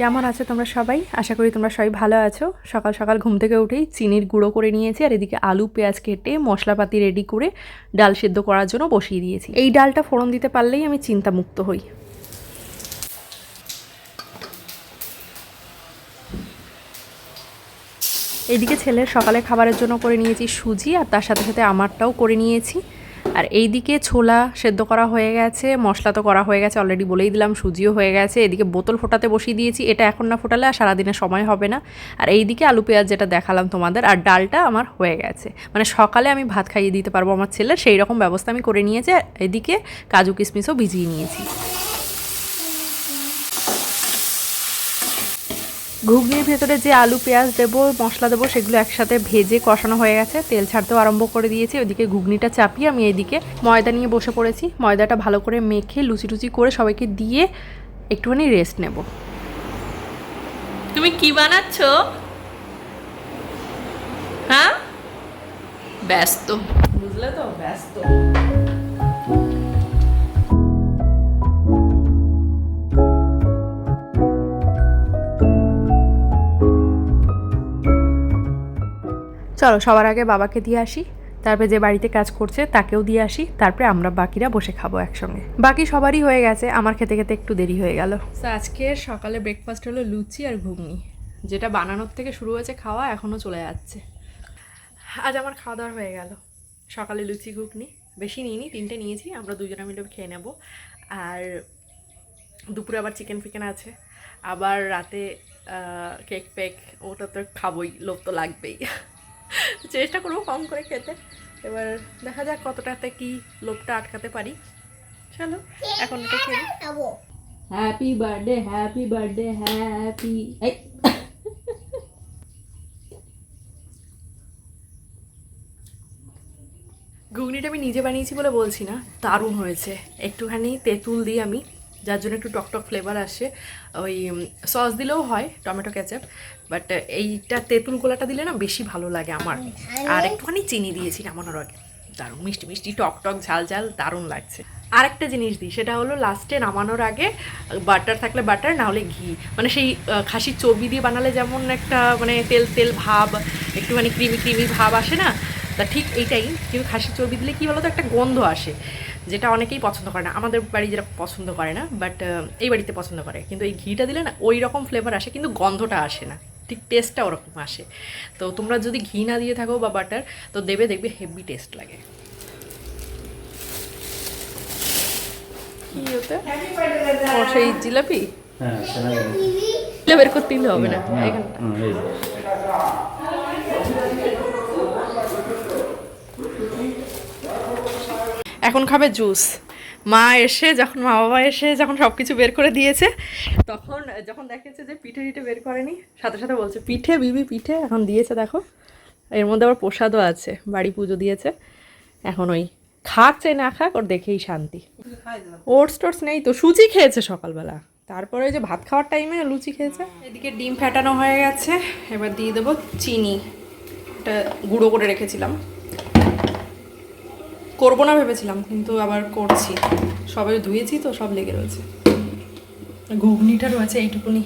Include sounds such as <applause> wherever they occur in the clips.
কেমন আছো তোমরা সবাই? আশা করি তোমরা সবাই ভালো আছো। সকাল সকাল ঘুম থেকে উঠেই চিনির গুঁড়ো করে নিয়েছি আর এদিকে আলু, পেঁয়াজ কেটে মশলাপাতি রেডি করে ডাল সেদ্ধ করার জন্য বসিয়ে দিয়েছি। এই ডালটা ফোড়ন দিতে পারলেই আমি চিন্তামুক্ত হই। এদিকে ছেলের সকালে খাবারের জন্য করে নিয়েছি সুজি আর তার সাথে সাথে আমারটাও করে নিয়েছি। আর এই দিকে ছোলা সেদ্ধ করা হয়ে গেছে, মশলা তো করা হয়ে গেছে অলরেডি বলেই দিলাম, সুজিও হয়ে গেছে। এদিকে বোতল ফোটাতে বসিয়ে দিয়েছি, এটা এখন না ফোটালে আর সারাদিনে সময় হবে না। আর এই দিকে আলু পেঁয়াজ যেটা দেখালাম তোমাদের, আর ডালটা আমার হয়ে গেছে। মানে সকালে আমি ভাত খাইয়ে দিতে পারব আমার ছেলের, সেই রকম ব্যবস্থা আমি করে নিয়েছি এদিকে কাজু কিশমিশও ভিজিয়ে নিয়েছি। ঘুগনির ভেতরে যে আলু পেঁয়াজ দেবো মশলা দেবো সেগুলো একসাথে ভেজে কষানো হয়ে গেছে। তেল ছাড়তেও আরম্ভ করে দিয়েছি। ওইদিকে ঘুগনিটা চাপিয়ে আমি এইদিকে ময়দা নিয়ে বসে পড়েছি। ময়দাটা ভালো করে মেখে লুচি টুচি করে সবাইকে দিয়ে একটুখানি রেস্ট নেব। তুমি কি বানাচ্ছ? হ্যাঁ? ব্যস্ত। বুঝলে তো? ব্যস্ত। চলো, সবার আগে বাবাকে দিয়ে আসি। তারপরে যে বাড়িতে কাজ করছে, তাকেও দিয়ে আসি। তারপরে আমরা বাকিরা বসে খাব একসঙ্গে। বাকি সবারই হয়ে গেছে। আমার খেতে খেতে একটু দেরি হয়ে গেল। আজকে সকালে ব্রেকফাস্ট হলো লুচি আর ঘুগনি। যেটা বানানোর থেকে শুরু হয়েছে খাওয়া, এখনও চলে যাচ্ছে। আজ আমার খাওয়া দাওয়া হয়ে গেল। সকালে লুচি, ঘুগনি। বেশি নিইনি, তিনটে নিয়েছি। আমরা দুজনে মিলে খেয়ে নেব। আর দুপুরে আবার চিকেন ফিকেন আছে। আবার রাতে কেক পেক ওটা তো খাবোই, লোভ তো লাগবেই। চেষ্টা করব কম করে খেতে। এবার দেখা যাক কতটাতে কি লোভটা আটকাতে পারি। চলো এখন এটা খেয়ে happy birthday happy birthday happy ঘুগনিটা আমি নিজে বানিয়েছি বলে বলছি না দারুণ হয়েছে। একটুখানি তেঁতুল দিই আমি। যার জন্য একটু টকটক ফ্লেভার আসে। ওই সস দিলেও হয় টমেটো ক্যাচাপ বাট এইটা তেঁতুল গোলাটা দিলে না বেশি ভালো লাগে আমার। আর। একটুখানি চিনি দিয়েছি নামানোর আগে। দারুণ মিষ্টি মিষ্টি টক টক ঝাল ঝাল দারুণ লাগছে। আরেকটা জিনিস দিই সেটা হলো লাস্টে নামানোর আগে বাটার থাকলে বাটার না হলে ঘি। মানে সেই খাসির চর্বি দিয়ে বানালে যেমন একটা মানে তেল তেল ভাব একটুখানি ক্রিমি ক্রিমি ভাব আসে না তা ঠিক এইটাই কিন্তু খাসির চর্বি দিলে কী বলো তো একটা গন্ধ আসে যেটা অনেকেই পছন্দ করে না। আমাদের বাড়ি যেটা পছন্দ করে না বাট এই বাড়িতে পছন্দ করে। কিন্তু এই ঘিটা দিলে না ওই রকম ফ্লেভার আসে কিন্তু গন্ধটা আসে না। ঠিক টেস্টটা ওরকম আসে। তো তোমরা যদি ঘি না দিয়ে থাকো বা বাটার তো দেবে দেখবে হেভি টেস্ট লাগে। কি ওটা? সেই জিলাপি? হ্যাঁ বের করতেই হবে না। এখন খাবে জুস। মা এসে যখন, মা বাবা এসে যখন সব কিছু বের করে দিয়েছে, তখন যখন দেখেছে যে পিঠে টিঠে বের করেনি, সাথে সাথে বলছে, পিঠে, বিবি, পিঠে, এখন দিয়েছে দেখো। এর মধ্যে আবার প্রসাদও আছে, বাড়ি পুজো দিয়েছে। এখন ওই খাক চাই না খাক, ওর দেখেই শান্তি। ওটস টোটস নেই তো, সুজি খেয়েছে সকালবেলা। তারপরে যে ভাত খাওয়ার টাইমে লুচি খেয়েছে। এদিকে ডিম ফেটানো হয়ে গেছে, এবার দিয়ে দেবো চিনি। এটা গুঁড়ো করে রেখেছিলাম। করব না ভেবেছিলাম কিন্তু আবার করছি। সবাই ধুয়েছি তো সব লেগে রয়েছে। ঘুগনিটা রয়েছে এইটুকুনি।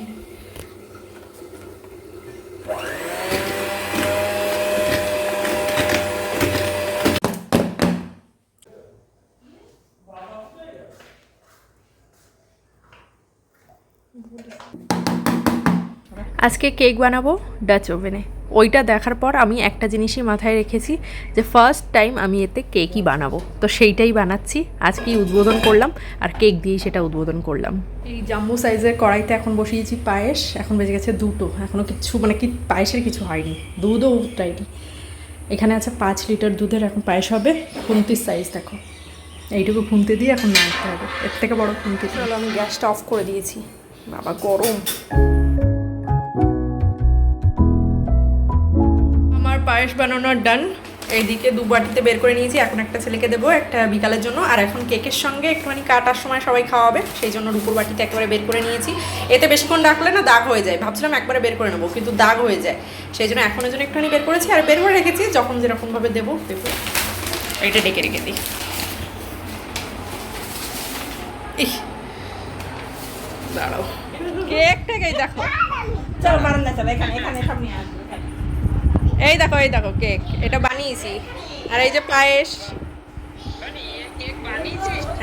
আজকে কেক বানাবো ডাচ ওভেনে ওইটা দেখার পর আমি একটা জিনিসই মাথায় রেখেছি যে ফার্স্ট টাইম আমি এতে কেকই বানাবো। তো সেইটাই বানাচ্ছি। আজকেই উদ্বোধন করলাম আর কেক দিয়েই সেটা উদ্বোধন করলাম। এই জাম্বু সাইজের কড়াইতে এখন বসিয়েছি পায়েস। এখন বেজে গেছে দুটো। এখনও কিছু মানে কি পায়েসের কিছু হয়নি। দুধও উঠটাইনি এখানে আছে পাঁচ লিটার দুধের এখন পায়েস হবে। খুন্তির সাইজ দেখো। এইটুকু খুনতে দিয়ে এখন নাড়তে হবে। এর থেকে বড় খুন্তি চলো আমি গ্যাসটা অফ করে দিয়েছি। বাবা গরম। পায়েস বানানোর ডান এইদিকে দু বাটিতে বের করে নিয়েছি, এখন একটা ছেলেকে দেবো একটা বিকালের জন্য। আর এখন কেকের সঙ্গে একটুখানি কাটার সময় সবাই খাওয়াবে, সেই জন্য রুপুর বাটিতে একেবারে বের করে নিয়েছি। এতে বেশিক্ষণ রাখলে না দাগ হয়ে যায়, ভাবছিলাম একবারে বের করে নেব, কিন্তু দাগ হয়ে যায়। সেই জন্য এখনের জন্য একটুখানি বের করেছি, আর বের করে রেখেছি, যখন যেরকমভাবে দেবো দেবো। এটা ডেকে রেখে দিই। ইহ। দাঁড়াও। কেকটাকেই দেখো। চল বারান্দা চল, এখানে এখানে সব নিয়ে আসব। এই দেখো এই দেখো কেক এটা বানিয়েছি। আর এই যে পায়েস।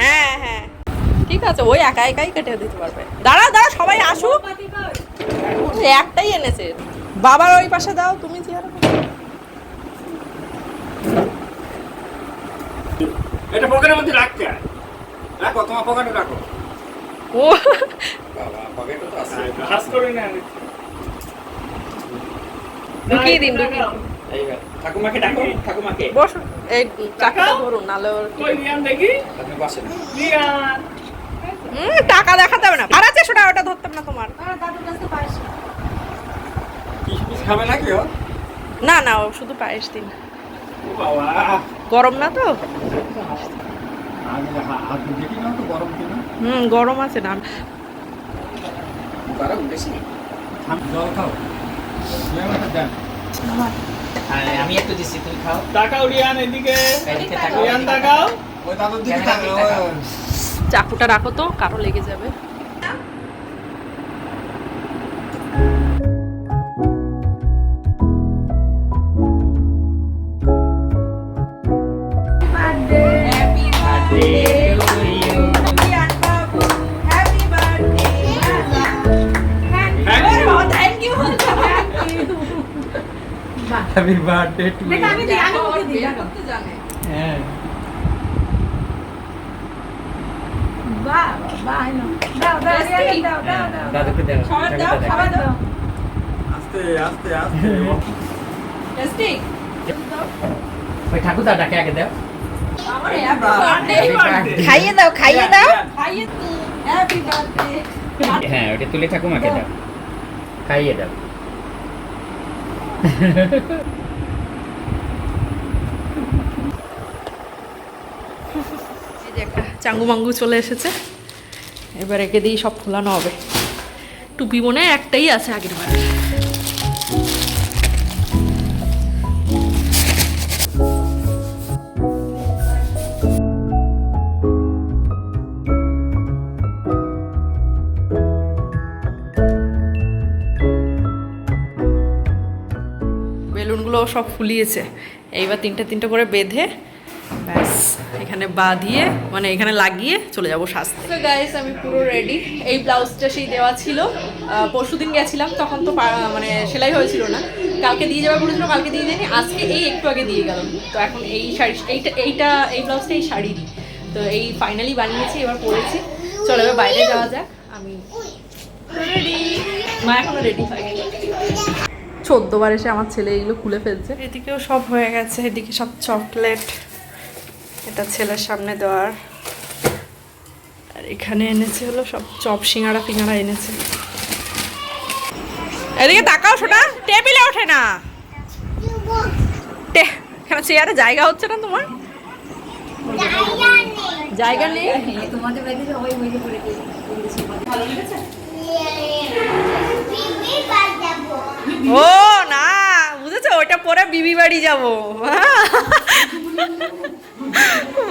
হ্যাঁ হ্যাঁ। ঠিক আছে ওই একা একাই কেটে দিতে পারবে। দাঁড়া দাঁড়া সবাই আসুক। একটাই এনেছে। বাবার ওই পাশে দাও তুমি চেয়ার এটা পকেটের মধ্যে রাখতে রাখো তোমার পকেটে রাখো। ও। বাবা পকেটে তো আছে। হাস করে না ঢুকিয়ে দিন ঢুকিয়ে। ঠাকুমাকে ডাকো ঠাকুমাকে। বসো এই ধরুন নাহলে ওর দেখি? আপনি বসেন। রিয়ান হুম, টাকা দেখাতে হবে না। আর আছে সেটা ওটা ধরতাম না তোমার। কিশমিশ খাবে নাকি ও? না না ও শুধু পায়েস দিন। গরম না তো? না হুম গরম আছে না। গরম বেশি। জল খাও। আমি একটু দিচ্ছি তুমি খাও। টাকা উড়িয়ান এদিকে। তাকাও। চাকুটা রাখো তো কারও লেগে যাবে। হ্যাপি বার্থডে টু দেখ, আমি দিই, আমি ওকে দিই, দেখো। হ্যাঁ। দাদুকে দাও। আস্তে আস্তে আস্তে ওই আগে দাও. খাইয়ে দাও খাইয়ে দাও। হ্যাঁ ওটা তুলে ঠাকুমাকে দাও। খাইয়ে দাও এই যে একটা চাঙ্গু মাঙ্গু চলে এসেছে। এবার একে দিয়েই সব খোলানো হবে। টুপি মনে একটাই আছে আগের বার। বেলুনগুলো সব ফুলিয়েছে। এইবার তিনটে তিনটে করে বেঁধে ব্যাস এখানে বাঁধিয়ে মানে এখানে লাগিয়ে চলে যাব সাজতে তো গাইস আমি পুরো রেডি এই ব্লাউজটা সেই দেওয়া ছিল। পরশুদিন গেছিলাম তখন তো মানে সেলাই হয়েছিল না। কালকে দিয়ে যাবে বলেছিল কালকে দিয়ে যায়নি আজকে এই একটু আগে দিয়ে গেল তো এখন এই শাড়ি এইটা এইটা এই ব্লাউজটা এই শাড়ি। তো এই ফাইনালি বানিয়েছি এবার পরেছি। চলো এবার বাইরে যাওয়া যাক। আমি রেডি মা এখনও রেডি হয়নি। চোদ্দবার এসে আমার ছেলে এগুলো খুলে ফেলছে। এদিকেও সব হয়ে গেছে এদিকে সব চকলেট এটা ছেলের সামনে দেওয়ার। আর এখানে এনেছে হলো সব চপ সিঙ্গাড়া ফিঙ্গাড়া এনেছে। এদিকে তাকাও শোনা টেবিলে ওঠে না। এখানে চেয়ারে জায়গা হচ্ছে না তোমার? জায়গা নেই? তোমাদের বাড়িতে সবাই বইয়ে পড়ে গেছে। ভালো লেগেছে? ও না বুঝেছ ওইটা পরে বিবি বাড়ি যাব। <laughs>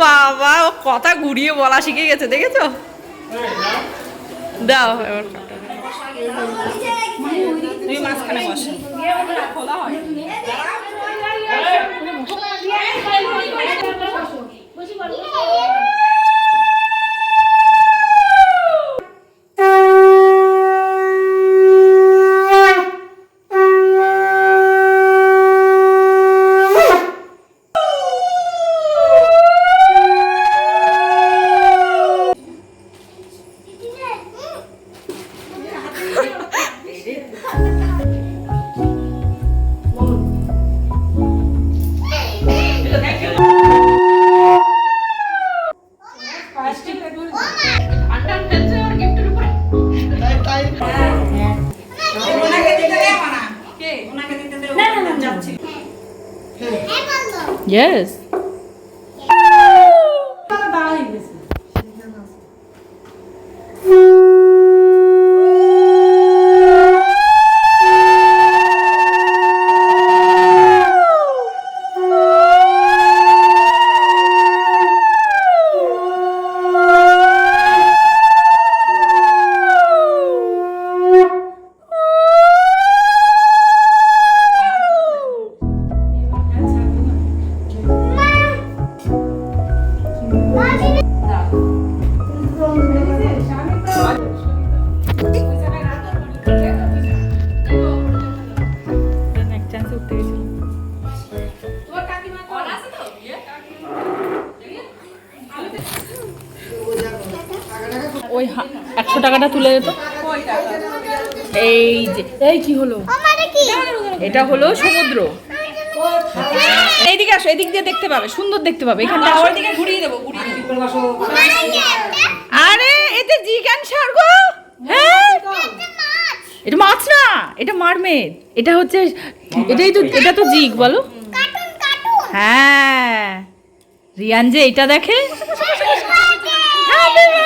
বাবা কথা ঘুরিয়ে বলা শিখে গেছে দেখেছ? দাও এবার Yes. ওই একশো টাকাটা তুলে দিত এই যে এই কি হলো? এটা হলো সমুদ্র। এইদিকে আসো এদিক দিয়ে দেখতে পাবে সুন্দর দেখতে পাবে। ঘুরিয়ে দেবো আরে এতে জিগান স্বর্গ হ্যাঁ? এটা মাছ না এটা মারমেদ। এটা হচ্ছে এটাই তো এটা তো জিগ বলো। হ্যাঁ। রিয়ান যে এটা দেখে birthday!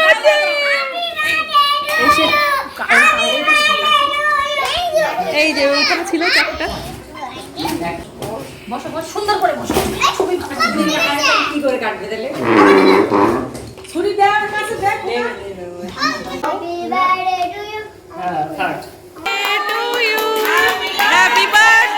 এই যে ওইখানে ছিল চারটা বসো বসো সুন্দর করে বসো। ছবি কি করে কাটবে তাহলে। ছুরি দেওয়ার কাছে দেখ হ্যাঁ থাক to you. Happy birthday,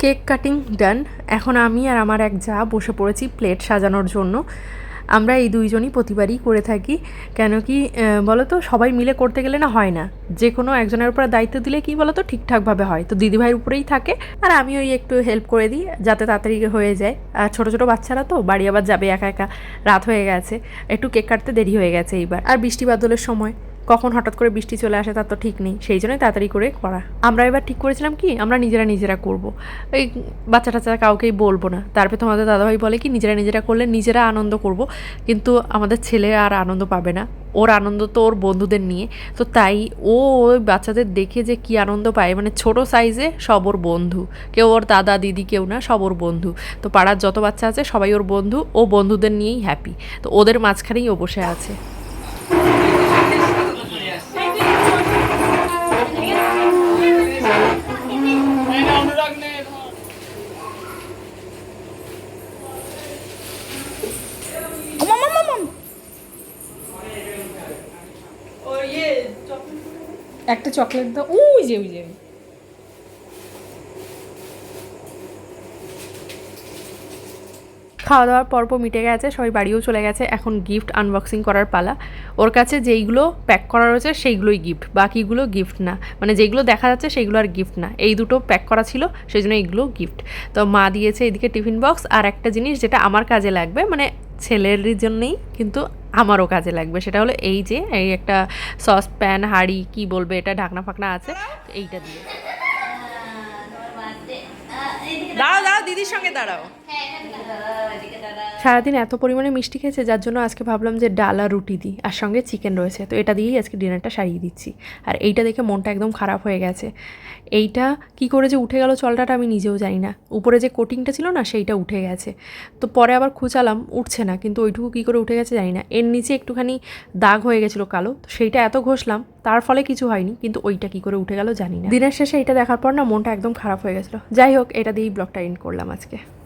cake cutting done. এখন আমি আর আমার এক যা বসে পড়েছি প্লেট সাজানোর জন্য। আমরা এই দুইজনই প্রতিবারই করে থাকি। কেন কি বলো তো সবাই মিলে করতে গেলে না হয় না। যে কোনো একজনের উপরে দায়িত্ব দিলে কি বলো তো ঠিকঠাকভাবে হয়। তো দিদিভাইয়ের উপরেই থাকে। আর আমি ওই একটু হেল্প করে দিই, যাতে তাড়াতাড়ি হয়ে যায়। আর ছোটো ছোটো বাচ্চারা তো, বাড়ি আবার যাবে একা একা। রাত হয়ে গেছে। একটু কেক কাটতে দেরি হয়ে গেছে এইবার। আর বৃষ্টি বাদলের সময়। কখন হঠাৎ করে বৃষ্টি চলে আসে তার তো ঠিক নেই, সেই জন্যই তাড়াতাড়ি করে করা। আমরা এবার ঠিক করেছিলাম কি, আমরা নিজেরা নিজেরা করব। এই বাচ্চা টাচ্চা কাউকেই বলব না। তারপরে তোমাদের দাদাভাই বলে কি, নিজেরা নিজেরা করলে নিজেরা আনন্দ করব, কিন্তু আমাদের ছেলে আর আনন্দ পাবে না। ওর আনন্দ তো ওর বন্ধুদের নিয়ে। তো তাই ও ওই বাচ্চাদের দেখে যে কি আনন্দ পায় মানে ছোট সাইজে সব ওর বন্ধু। কেউ ওর দাদা, দিদি কেউ না, সব ওর বন্ধু। তো পাড়ার যত বাচ্চা আছে সবাই ওর বন্ধু, ও বন্ধুদের নিয়েই হ্যাপি তো ওদের মাঝখানেই ও বসে আছে। একটা চকলেট দাও। ওই যে ওই যে। খাওয়া দাওয়ার পর্ব মিটে গেছে, সবাই বাড়িও চলে গেছে। এখন গিফট আনবক্সিং করার পালা। ওর কাছে যেইগুলো প্যাক করা রয়েছে, সেইগুলোই গিফট বাকিগুলো গিফট না। মানে যেইগুলো দেখা যাচ্ছে সেইগুলো আর গিফট না। এই দুটো প্যাক করা ছিল সেই জন্য এইগুলো গিফট তো মা দিয়েছে এদিকে টিফিন বক্স আর একটা জিনিস যেটা আমার কাজে লাগবে মানে ছেলের জন্যেই, কিন্তু আমারও কাজে লাগবে। সেটা হলো এই যে এই একটা সস প্যান হাঁড়ি কি বলবে এটা ঢাকনা ফাকনা আছে এইটা দিয়ে। দাঁড়াও। দাঁড়াও দিদির সঙ্গে দাঁড়াও। সারাদিন এত পরিমাণে মিষ্টি খেয়েছে, যার জন্য আজকে ভাবলাম যে ডাল আর রুটি দিই, আর সঙ্গে চিকেন রয়েছে। তো এটা দিয়েই আজকে ডিনারটা সারিয়ে দিচ্ছি। আর এইটা দেখে মনটা একদম খারাপ হয়ে গেছে। এইটা কি করে যে উঠে গেল চলটাটা আমি নিজেও জানি না। উপরে যে কোটিংটা ছিল না, সেইটা উঠে গেছে। তো পরে আবার খুঁচালাম, উঠছে না। কিন্তু ওইটুকু কী করে উঠে গেছে জানি না। এর নিচে একটুখানি দাগ হয়ে গেছিল কালো, তো সেইটা এত ঘষলাম, তার ফলে কিছু হয়নি। কিন্তু ওইটা কী করে উঠে গেল জানি না। দিনের শেষে এটা দেখার পর না মনটা একদম খারাপ হয়ে গেছিল। যাই হোক, এটা দিয়েই ব্লগটা এন্ড করলাম আজকে।